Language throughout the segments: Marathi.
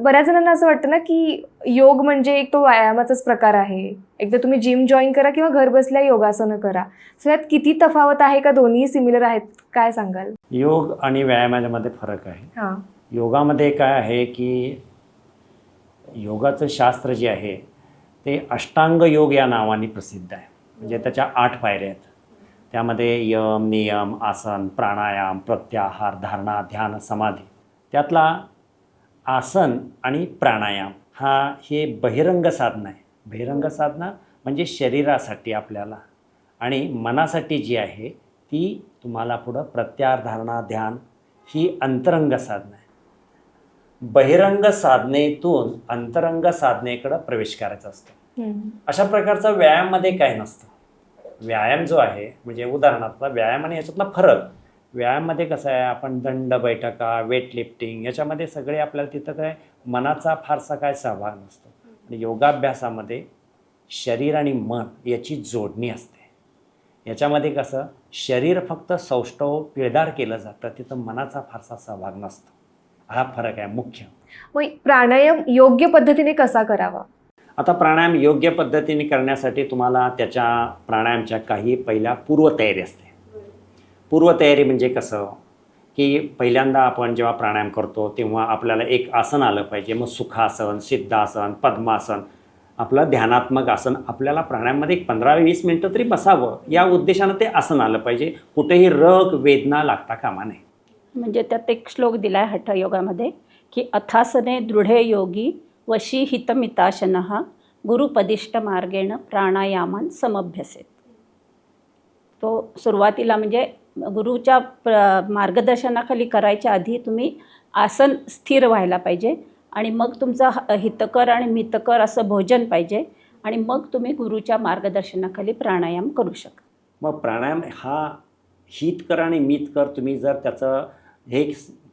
बऱ्याच जणांना असं वाटतं ना की योग म्हणजे एक तो व्यायामाचाच प्रकार आहे. एक तर तुम्ही जिम जॉईन करा किंवा घर बसल्या योगासनं करा. सो यात किती तफावत आहे का? दोन्ही सिमिलर आहेत. काय सांगाल? योग आणि व्यायामामध्ये फरक आहे. हां. योगामध्ये काय आहे की योगाचं शास्त्र जे आहे ते अष्टांग योग या नावाने प्रसिद्ध आहे. म्हणजे त्याच्या आठ पायऱ्या आहेत. त्यामध्ये यम नियम आसन प्राणायाम प्रत्याहार धारणा ध्यान समाधी. त्यातला आसन आणि प्राणायाम हा हे बहिरंग साधना आहे. बहिरंग साधना म्हणजे शरीरासाठी आपल्याला आणि मनासाठी जी आहे ती तुम्हाला पुढं प्रत्याहार धारणा ध्यान ही अंतरंग साधना आहे. बहिरंग साधनेतून अंतरंग साधनेकडं प्रवेश करायचा असतो. अशा प्रकारचा व्यायाममध्ये काय नसतं. व्यायाम जो आहे म्हणजे उदाहरणार्थ व्यायाम आणि याच्यातला फरक व्यायाममध्ये कसं आहे आपण दंड बैठका वेट लिफ्टिंग याच्यामध्ये सगळे आपल्याला तिथं काय मनाचा फारसा काय सहभाग नसतो. आणि योगाभ्यासामध्ये शरीर आणि मन याची जोडणी असते. याच्यामध्ये कसं शरीर फक्त सौष्ठव पिळदार केलं जातं तिथं मनाचा फारसा सहभाग नसतो. हा फरक आहे मुख्य. मग प्राणायाम योग्य पद्धतीने कसा करावा? आता प्राणायाम योग्य पद्धतीने करण्यासाठी तुम्हाला त्याच्या प्राणायामच्या काही पहिल्या पूर्वतयारी असते. पूर्वतयारी म्हणजे कसं? की पहिल्यांदा आपण जेव्हा प्राणायाम करतो तेव्हा आपल्याला एक आसन आलं पाहिजे. मग सुखासन सिद्धासन पद्मासन आपलं ध्यानात्मक आसन. आपल्याला प्राणायाममध्ये एक पंधरा वीस मिनटं तरी बसावं. या उद्देशानं ते आसन आलं पाहिजे. कुठेही रग वेदना लागता कामा नये. म्हणजे त्यात एक श्लोक दिला आहे हठयोगामध्ये की अथासने दृढे योगी वशी हितमिताशन गुरुपदिष्ट मार्गेण प्राणायामान समभ्यसेत. तो सुरुवातीला म्हणजे गुरुच्या प्र मार्गदर्शनाखाली करायच्या आधी तुम्ही आसन स्थिर व्हायला पाहिजे आणि मग तुमचं ह- हितकर आणि मितकर असं भोजन पाहिजे आणि मग तुम्ही गुरुच्या मार्गदर्शनाखाली प्राणायाम करू शकता. मग प्राणायाम हा हितकर आणि मितकर तुम्ही जर त्याचं हे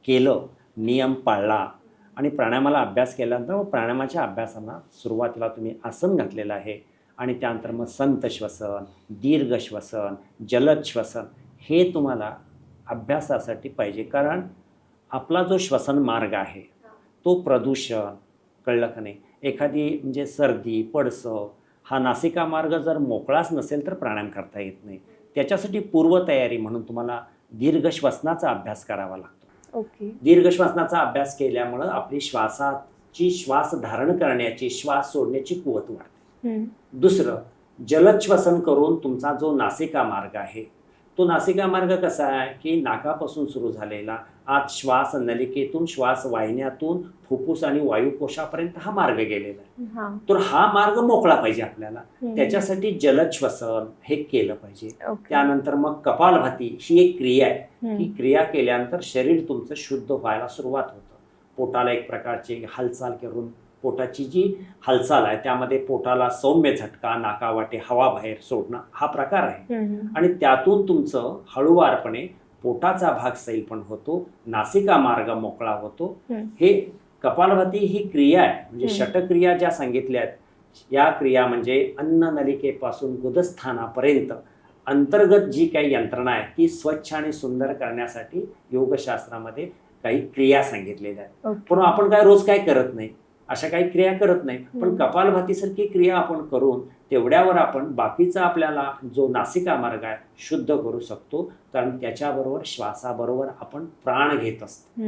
केलं नियम पाळला आणि प्राणायामाला अभ्यास केल्यानंतर मग प्राणायामाच्या अभ्यासाला सुरुवातीला तुम्ही आसन घातलेलं आहे आणि त्यानंतर मग संत श्वसन दीर्घ श्वसन जलद श्वसन हे तुम्हाला अभ्यासासाठी पाहिजे. कारण आपला जो श्वसन मार्ग आहे तो प्रदूषण कळलं का नाही? एखादी म्हणजे सर्दी पडसं हा नासिका मार्ग जर मोकळाच नसेल तर प्राणायाम करता येत नाही. त्याच्यासाठी पूर्वतयारी म्हणून तुम्हाला दीर्घ श्वसनाचा अभ्यास करावा लागतो. ओके. दीर्घ श्वसनाचा अभ्यास केल्यामुळं आपली श्वासाची श्वास धारण करण्याची श्वास सोडण्याची कुवत वाढते. दुसरं जलद श्वसन करून तुमचा जो नासिका मार्ग आहे तो नासिका मार्ग कसा आहे? की नाकापासून सुरू झालेला आत श्वास नलिकेतून श्वास वाहिन्यातून फुफ्फुस आणि वायुकोशापर्यंत हा मार्ग गेलेला आहे. तर हा मार्ग मोकळा पाहिजे आपल्याला. त्याच्यासाठी जलद श्वसन हे केलं पाहिजे. त्यानंतर मग कपालभाती ही एक क्रिया आहे. ही क्रिया केल्यानंतर शरीर तुमचं शुद्ध व्हायला सुरुवात होतं. पोटाला एक प्रकारची हालचाल करून पोटाची जी हालचाल आहे त्यामध्ये पोटाला सौम्य झटका नाकावाटे हवा बाहेर सोडणं हा प्रकार आहे. आणि त्यातून तुमचं हळूवारपणे पोटाचा भाग सैल पण होतो नासिका मार्ग मोकळा होतो. हे कपालभाती ही क्रिया आहे म्हणजे. षटक्रिया ज्या सांगितल्या आहेत या क्रिया म्हणजे अन्न नलिकेपासून गुदस्थानापर्यंत अंतर्गत जी काही यंत्रणा आहे ती स्वच्छ आणि सुंदर करण्यासाठी योगशास्त्रामध्ये काही क्रिया सांगितलेल्या आहेत. पण आपण काय रोज काय करत नाही अशा काही क्रिया करत नाही पण. कपालभातीसारखी क्रिया आपण करून तेवढ्यावर आपण बाकीचा आपल्याला जो नासिका मार्ग आहे शुद्ध करू शकतो. कारण त्याच्याबरोबर श्वासाबरोबर आपण प्राण घेत असतो.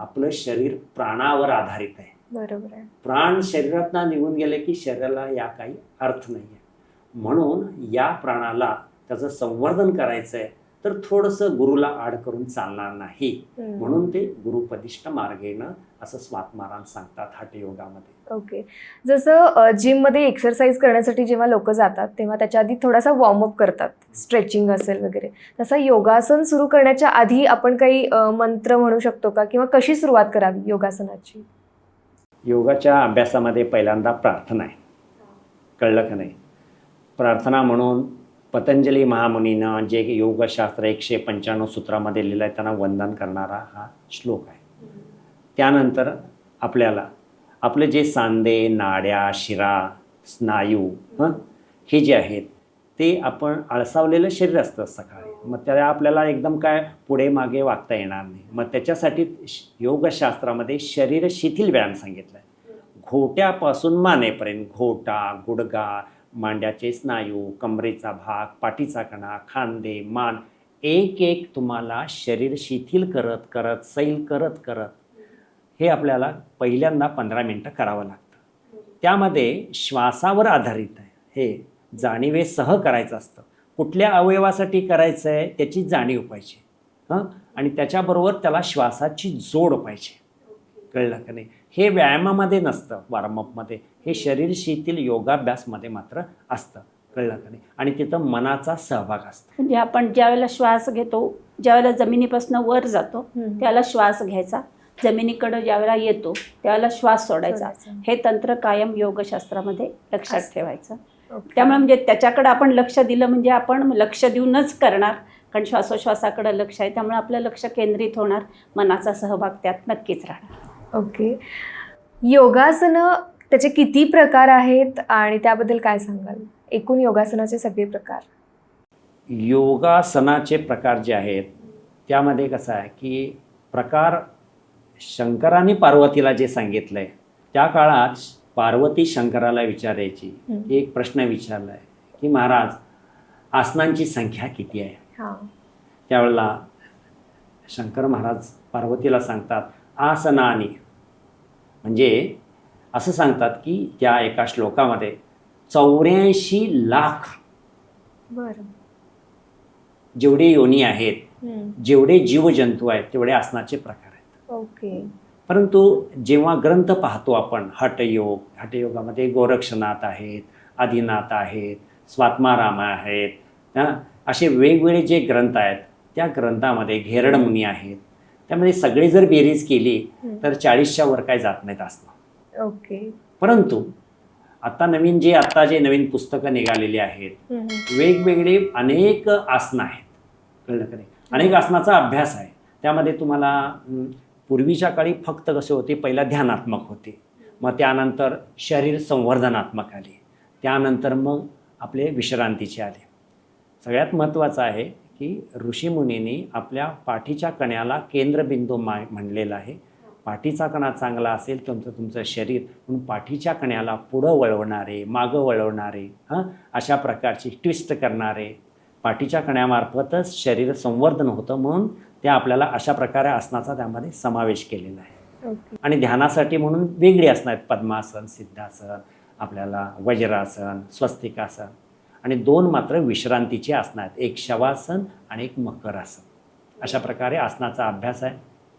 आपलं शरीर प्राणावर आधारित आहे. बरोबर आहे. प्राण शरीरातनं निघून गेले की शरीराला या काही अर्थ नाही आहे म्हणून या प्राणाला त्याचं संवर्धन करायचं आहे तर थोडंसं गुरुला आड करून चालणार नाही. म्हणून ते गुरुपदिष्ट मार्गेनं असं स्वात महाराज सांगतात हठयोगामध्ये. ओके. जसं जिममध्ये एक्सरसाइज करण्यासाठी जेव्हा लोक जातात तेव्हा त्याच्या आधी थोडासा वॉर्मअप करतात. स्ट्रेचिंग असेल वगैरे. तसं योगासन सुरू करण्याच्या आधी आपण काही मंत्र म्हणू शकतो का? किंवा कशी सुरुवात करावी योगासनाची? योगाच्या अभ्यासामध्ये पहिल्यांदा प्रार्थना आहे. कळलं का नाही? प्रार्थना म्हणून पतंजली महामुनीनं जे योगशास्त्र एकशे पंच्याण्णव सूत्रामध्ये लिहिलं आहे त्यांना वंदन करणारा हा श्लोक आहे. त्यानंतर आपल्याला आपले जे सांदे नाड्या शिरा स्नायू हं हे जे आहेत ते आपण आळसावलेलं शरीर असतं सकाळी. मग त्याला आपल्याला एकदम काय पुढे मागे वागता येणार नाही. मग त्याच्यासाठी श- योगशास्त्रामध्ये शरीर शिथिल व्यायाम सांगितला आहे. घोट्यापासून मानेपर्यंत घोटा गुडगा मांड्याचे स्नायू कमरेचा भाग पाठीचा कणा खांदे मान एक एक तुम्हाला शरीर शिथिल करत करत सैल करत करत हे आपल्याला पहिल्यांदा पंधरा मिनटं करावं लागतं. त्यामध्ये श्वासावर आधारित आहे. हे जाणीवेसह करायचं असतं. कुठल्या अवयवासाठी करायचं आहे त्याची जाणीव पाहिजे. हां? आणि त्याच्याबरोबर त्याला श्वासाची जोड पाहिजे. कळलं का नाही? हे व्यायामामध्ये नसतं वॉर्मअपमध्ये हे शरीर शिथिल योगाभ्यासमध्ये मात्र असतं कळलं का नाही? आणि तिथं मनाचा सहभाग असतो. म्हणजे आपण ज्यावेळेला श्वास घेतो ज्यावेळेला जमिनीपासून वर जातो. त्यावेळेला श्वास घ्यायचा. जमिनीकडं ज्यावेळेला येतो त्यावेळेला श्वास सोडायचा. हे तंत्र कायम योगशास्त्रामध्ये लक्षात. ठेवायचं. त्यामुळे म्हणजे त्याच्याकडे आपण लक्ष दिलं म्हणजे आपण लक्ष देऊनच करणार. कारण श्वासोश्वासाकडे लक्ष आहे त्यामुळे आपलं लक्ष केंद्रित होणार. मनाचा सहभाग त्यात नक्कीच राहणार. ओके. योगासनं त्याचे किती प्रकार आहेत आणि त्याबद्दल काय सांगाल? एकूण योगासनाचे सगळे प्रकार. योगासनाचे प्रकार जे आहेत त्यामध्ये कसं आहे की प्रकार शंकराने पार्वतीला जे सांगितलं आहे त्या काळात पार्वती शंकराला विचारायची एक प्रश्न विचारला आहे की महाराज आसनांची संख्या किती आहे? हां. त्यावेळेला शंकर महाराज पार्वतीला सांगतात आसनानी. म्हणजे असं सांगतात की त्या एका श्लोकामध्ये चौऱ्याऐंशी लाख जेवढे योनी आहेत. जेवढे जीवजंतू आहेत तेवढे आसनाचे प्रकार आहेत. ओके. परंतु जेव्हा ग्रंथ पाहतो आपण हठयोग हठयोगामध्ये गोरक्षनाथ आहेत आदिनाथ आहेत स्वात्माराम आहेत हां असे वेगवेगळे जे ग्रंथ आहेत त्या ग्रंथामध्ये घेरडमुनी आहेत त्यामध्ये सगळी जर बेरीज केली. तर चाळीसच्या वर काय जात नाहीत आसनं ओके. परंतु आता नवीन जे आता जे नवीन पुस्तकं निघालेली आहेत. वेगवेगळे अनेक आसनं आहेत. कळलं का नाही? अनेक आसनाचा अभ्यास आहे. त्यामध्ये तुम्हाला पूर्वीच्या काळी फक्त कसे होते? पहिला ध्यानात्मक होते. मग त्यानंतर शरीर संवर्धनात्मक आले. त्यानंतर मग आपले विश्रांतीचे आले. सगळ्यात महत्त्वाचं आहे की ऋषीमुनींनी आपल्या पाठीच्या कण्याला केंद्रबिंदू मा म्हणलेला आहे. पाठीचा कणा चांगला असेल तुमचं तुमचं शरीर म्हणून पाठीच्या कण्याला पुढं वळवणारे मागं वळवणारे हां? अशा प्रकारची ट्विस्ट करणारे. पाठीच्या कण्यामार्फतच शरीर संवर्धन होतं म्हणून त्या आपल्याला अशा प्रकारे आसनाचा त्यामध्ये समावेश केलेला आहे. ओके. आणि ध्यानासाठी म्हणून वेगळी आसनं आहेत पद्मासन सिद्धासन आपल्याला वज्रासन स्वस्तिकासन. आणि दोन मात्र विश्रांतीची आसनं आहेत. एक शवासन आणि एक मकरासन. अशा प्रकारे आसनाचा अभ्यास आहे.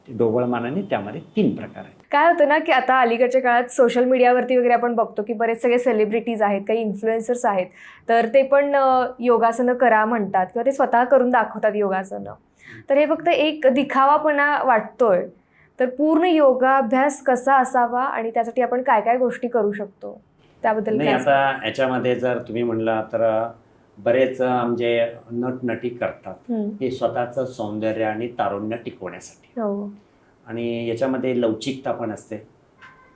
ते त्यामध्ये तीन प्रकार आहेत. काय होतं ना की आता अलीकडच्या काळात सोशल मीडियावरती वगैरे आपण बघतो की बरेच सगळे सेलिब्रिटीज आहेत काही इन्फ्लुएन्सर्स आहेत. तर ते पण योगासनं करा म्हणतात किंवा ते स्वतः करून दाखवतात योगासनं. तर हे फक्त एक दिखावापणा वाटतोय. तर पूर्ण योगाभ्यास कसा असावा आणि त्यासाठी आपण काय काय गोष्टी करू शकतो? त्याबद्दल नाही आता याच्यामध्ये जर तुम्ही म्हणला तर बरेच म्हणजे नटनटी करतात. हे स्वतःचं सौंदर्य आणि तारुण्य टिकवण्यासाठी. हो. आणि याच्यामध्ये लवचिकता पण असते.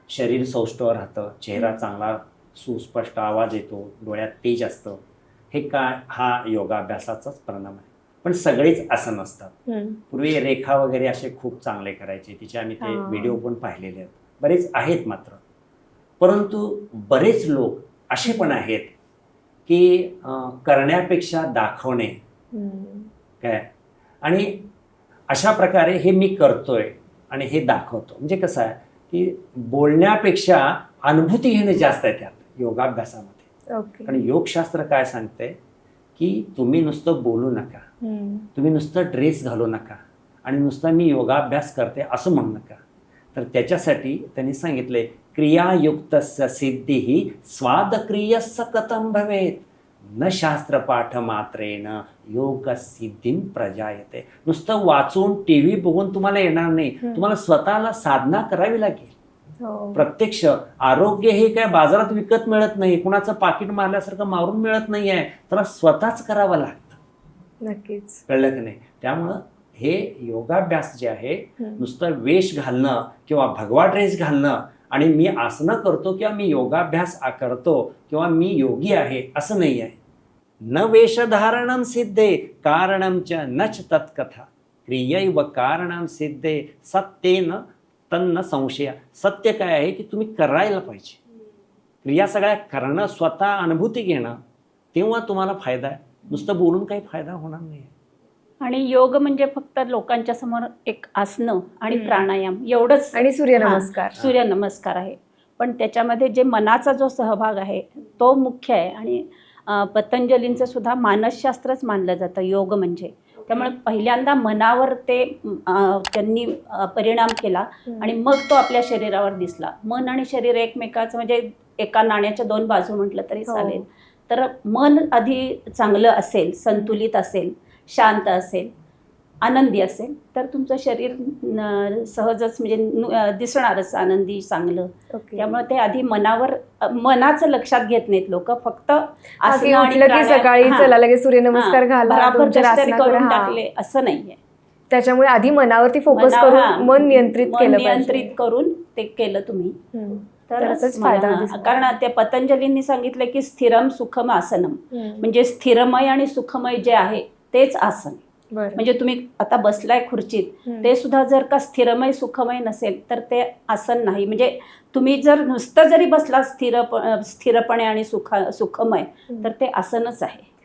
शरीर सौष्ठव राहतं चेहरा चांगला सुस्पष्ट आवाज येतो डोळ्यात तेज असतं. हे काय हा योगाभ्यासाचाच परिणाम आहे. पण सगळेच असं नसतात हम्म. पूर्वी रेखा वगैरे असे खूप चांगले करायचे. तिचे आम्ही ते. व्हिडिओ पण पाहिलेले आहेत. बरेच आहेत मात्र. परंतु बरेच लोक असे पण आहेत की करण्यापेक्षा दाखवणे. काय? आणि अशा प्रकारे हे मी करतोय आणि हे दाखवतो. म्हणजे कसं आहे की बोलण्यापेक्षा अनुभूती घेणं जास्त आहे त्यात योगाभ्यासामध्ये. कारण योगशास्त्र काय सांगते की तुम्ही नुसतं बोलू नका. हम्म. तुम्ही नुसतं ड्रेस घालू नका. आणि नुसतं मी योगाभ्यास करते असं म्हणू नका. तर त्याच्यासाठी त्यांनी सांगितले क्रियायुक्त सिद्धी ही स्वादक्रियस्स कथम भवेत? न शास्त्रपाठ मात्रेन योग सिद्धीम प्रजायते. नुसतं वाचून टी व्ही बघून तुम्हाला येणार नाही. तुम्हाला स्वतःला साधना करावी लागेल. हो. प्रत्यक्ष आरोग्य हे काय बाजारात विकत मिळत नाही. कुणाचं पाकिट मारल्यासारखं मारून मिळत नाही आहे त्याला स्वतःच करावं लागतं. नक्कीच. कळलं की नाही? त्यामुळं हे योगाभ्यास जे आहे. नुसतं वेश घालणं किंवा भगवा ड्रेस घालणं आणि मी आसनं करतो किंवा मी योगाभ्यास करतो किंवा मी योगी आहे असं नाही आहे. न वेशधारणम सिद्धे कारणम च नच तत्कथा. क्रियैव कारणम सिद्धे सत्येन तन्न संशय. सत्य काय आहे की तुम्ही करायला पाहिजे. क्रिया सगळ्या करणं स्वतः अनुभूती घेणं तेव्हा तुम्हाला फायदा आहे. नुसतं बोलून काही फायदा होणार नाही. आणि योग म्हणजे फक्त लोकांच्या समोर एक आसनं आणि. प्राणायाम एवढंच. आणि सूर्यनमस्कार सूर्यनमस्कार आहे. पण त्याच्यामध्ये जे मनाचा जो सहभाग आहे तो मुख्य आहे. आणि पतंजलींचं सुद्धा मानसशास्त्रच मानलं जातं योग म्हणजे. त्यामुळे पहिल्यांदा मनावर ते त्यांनी परिणाम केला आणि मग तो आपल्या शरीरावर दिसला. मन आणि शरीर एकमेकाचं म्हणजे एका नाण्याच्या दोन बाजू म्हटलं तरी हो. चालेल. तर मन आधी चांगलं असेल संतुलित असेल. शांत असेल आनंदी असेल तर तुमचं शरीर सहजच म्हणजे दिसणारच आनंदी चांगलं. ओके. त्यामुळे ते आधी मनावर मनाचं लक्षात घेत नाहीत लोक फक्त सकाळी चला लगेच सूर्यनमस्कार घाला करून. टाकले असं नाहीये. त्याच्यामुळे आधी मनावरती फोकस करून मन नियंत्रित केलं नियंत्रित करून ते केलं तुम्ही. तरच फायदा. कारण ते पतंजलींनी सांगितलं की स्थिरम सुखम आसनम. म्हणजे स्थिरमय आणि सुखमय जे आहे तेच आसन. म्हणजे तुम्ही आता बसलाय खुर्चीत. ते सुद्धा जर का स्थिरमय सुखमय नसेल तर ते आसन नाही. म्हणजे तुम्ही जर नुसतं जरी बसला स्थिर स्थिरपणे आणि सुख सुखमय तर ते आसनच आहे.